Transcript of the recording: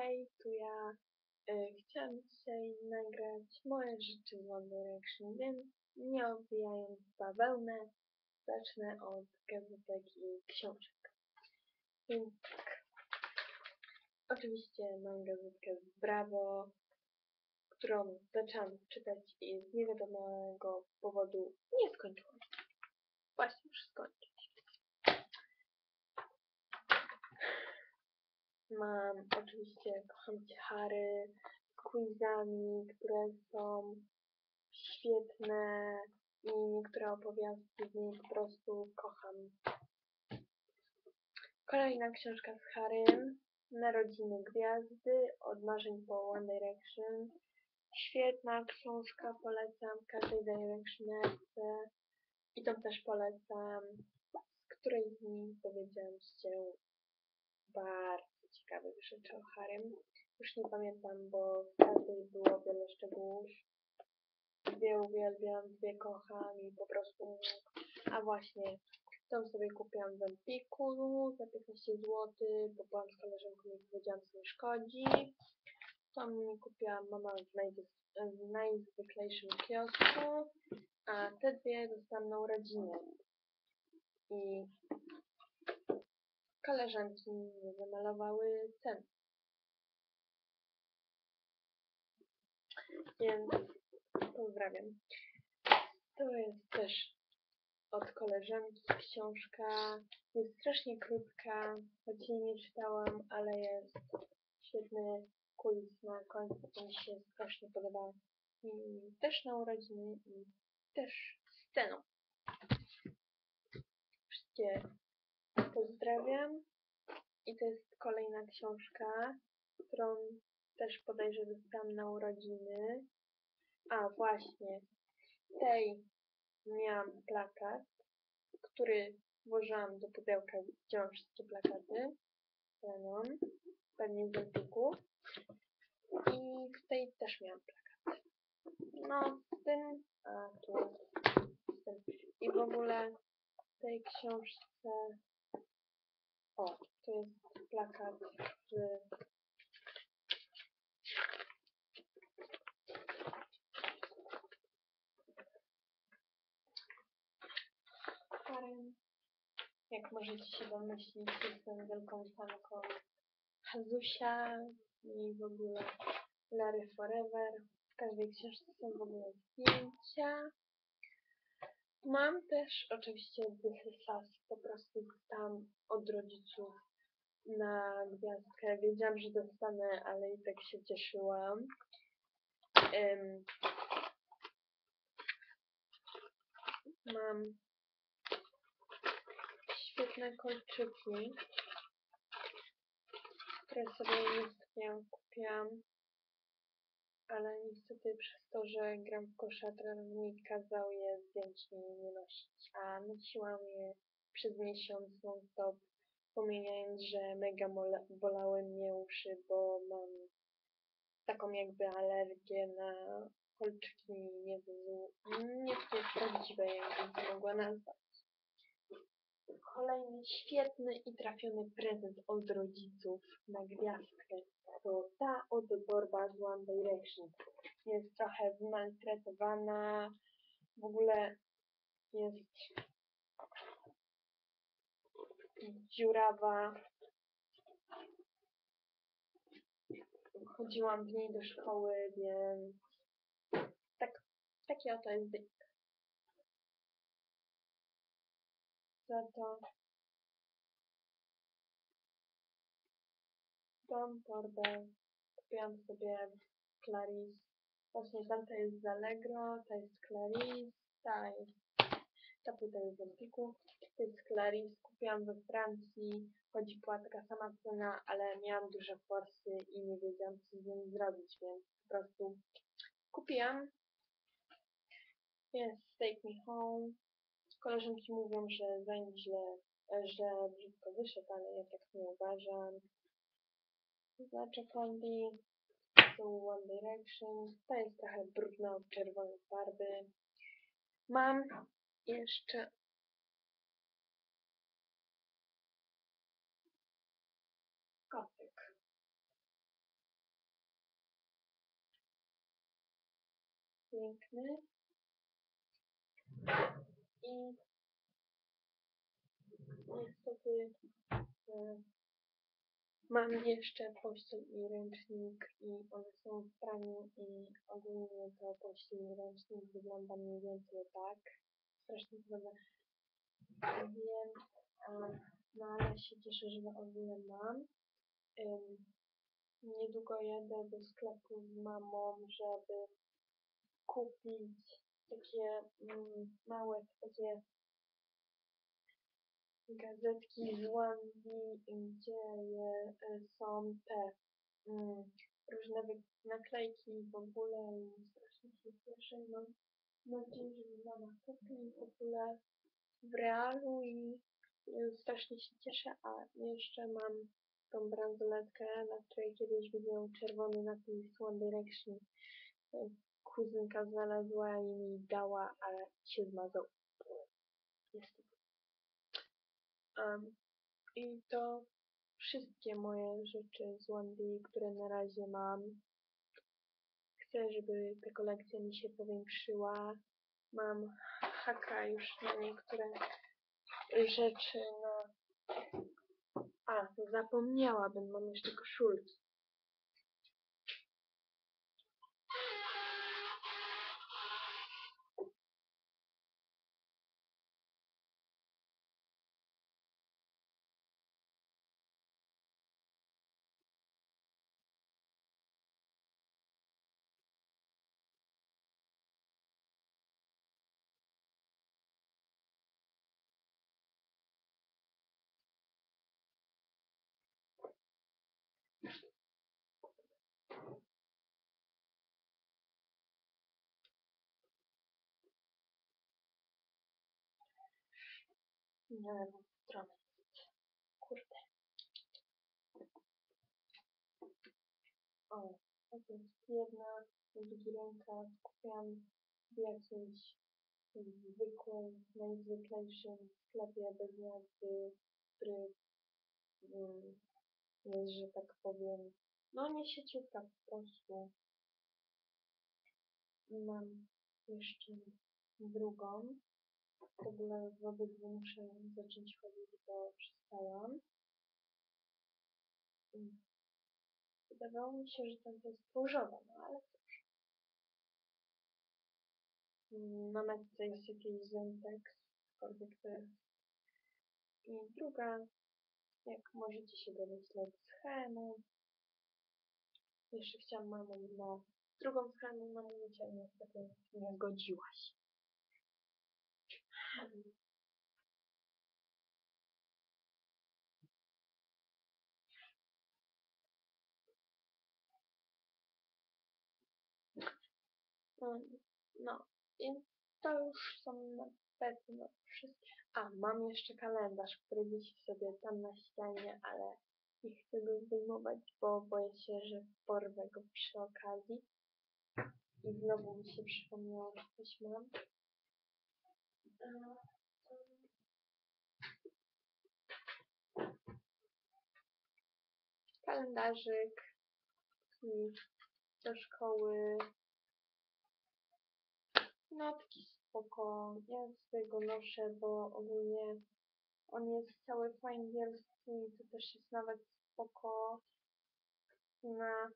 Hej, tu ja. Y, chciałam dzisiaj nagrać moje rzeczy z One Direction, więc nie obijając bawełnę, zacznę od gazetek i książek. Więc tak. Oczywiście mam gazetkę z Bravo, którą zaczęłam czytać i z niewiadomego powodu nie skończyłam. Właśnie już skończyć. Mam oczywiście Kocham Harry z quizami, które są świetne i niektóre opowiastki z niej po prostu kocham. Kolejna książka z Harrym, Narodziny Gwiazdy, Od marzeń po One Direction. Świetna książka, polecam każdej Directionerce i tą też polecam, z której z nich dowiedziałam się bardzo ciekawych rzeczy o Harrym. Już nie pamiętam, bo w każdej było wiele szczegółów. Dwie uwielbiam, dwie kocham i po prostu... A właśnie, tą sobie kupiłam w Empiku za 15 zł, bo byłam z koleżanką i powiedziałam, co mi szkodzi. Tą mi kupiłam mama w, najzwy- w najzwyklejszym kiosku, a te dwie dostałam na urodziny. I koleżanki mi wymalowały cen. Więc pozdrawiam. To jest też od koleżanki książka. Jest strasznie krótka, choć jej nie czytałam, ale jest świetny kulis na końcu, to mi się strasznie podoba. I też na urodziny i też sceną. Wszystkie pozdrawiam. I to jest kolejna książka, którą też podejrzę dostałam na urodziny. A właśnie, tej miałam plakat, który włożyłam do pudełka, mam wszystkie plakaty. Ten pewnie z Empiku. I w tej też miałam plakat. No, z tym, a tu z. I w ogóle w tej książce o, to jest plakat z Harem. Jak możecie się domyślić, jestem wielką fanką Hazusia i w ogóle Larry Forever. W każdej książce są w ogóle zdjęcia. Mam też oczywiście This po prostu dostałam od rodziców na gwiazdkę. Wiedziałam, że dostanę, ale i tak się cieszyłam. Um, mam świetne kolczyki, które sobie nie kupiłam ale niestety przez to, że gram w kosza, trenownik kazał je zdjąć i nie nosić, a nosiłam je przez miesiąc non-stop, pomijając, że mega bolały mnie uszy, bo mam taką jakby alergię na kolczyki nie, nie to prawdziwe, jakbym mogła nazwać. Kolejny świetny i trafiony prezent od rodziców na gwiazdkę to ta oto torba z One Direction. Jest trochę zmaltretowana, w ogóle jest dziurawa. Chodziłam w niej do szkoły, więc tak, taki oto jest to tą torbę kupiłam sobie Clarice. Właśnie tamta jest z Allegro, ta jest Clarice, ta jest, ta płyta jest z Empiku, to jest Clarice. Kupiłam we Francji, chodzi była taka sama cena, ale miałam duże forsy i nie wiedziałam co z nim zrobić, więc po prostu kupiłam. Jest Take Me Home. Koleżanki mówią, że węg źle, e, że brzydko wyszedł, ale ja tak nie uważam. Znaczy Condi, tu One Direction, ta jest trochę brudna od czerwonej farby. Mam jeszcze kotyk. Piękny. I niestety mam jeszcze pościel i ręcznik i one są w praniu i ogólnie to pościel i ręcznik wygląda mniej więcej tak. Strasznie wygląda. Wiem, no ale się cieszę, że w ogóle mam. Ym, niedługo jadę do sklepu z mamą, żeby kupić takie mm, małe takie gazetki z Łandii, gdzie je, y, są te mm, różne naklejki w ogóle i strasznie się cieszę. Mam nadzieję, że mama kupi w ogóle w realu i y, strasznie się cieszę, a jeszcze mam tą bransoletkę, na której kiedyś widziałam czerwony napis One Direction. Kuzynka znalazła i mi dała, ale się zmazał. Niestety. Um, I to wszystkie moje rzeczy z Wandy, które na razie mam. Chcę, żeby ta kolekcja mi się powiększyła. Mam haka już na niektóre rzeczy. Na... A, zapomniałabym, mam jeszcze koszulki. Nie w stronę. Kurde. O, to jest jedna, drugi rękaw. Kupiłam w jakimś zwykłym, najzwyklejszym sklepie bez nazwy, który mm, jest, że tak powiem, no nie sieciówka po prostu. Mam jeszcze drugą. W ogóle w obydwu muszę zacząć chodzić, bo przestałam. Wydawało mi się, że tam jest różowa, no ale cóż. Na metce jest jakiś zątek, cokolwiek to jest. I druga, jak możecie się domyśleć, z H&M. Jeszcze chciałam mamą na drugą H&M namówić, ale niestety nie zgodziłaś. Mm, No, więc to już są na pewno wszystkie. A, mam jeszcze kalendarz, który wisi sobie tam na ścianie, ale nie chcę go zdejmować, bo boję się, że porwę go przy okazji. I znowu mi się przypomniało, że coś mam. Kalendarzyk do szkoły. No taki spoko. Ja swojego noszę, bo ogólnie on jest cały po angielsku i to też jest nawet spoko na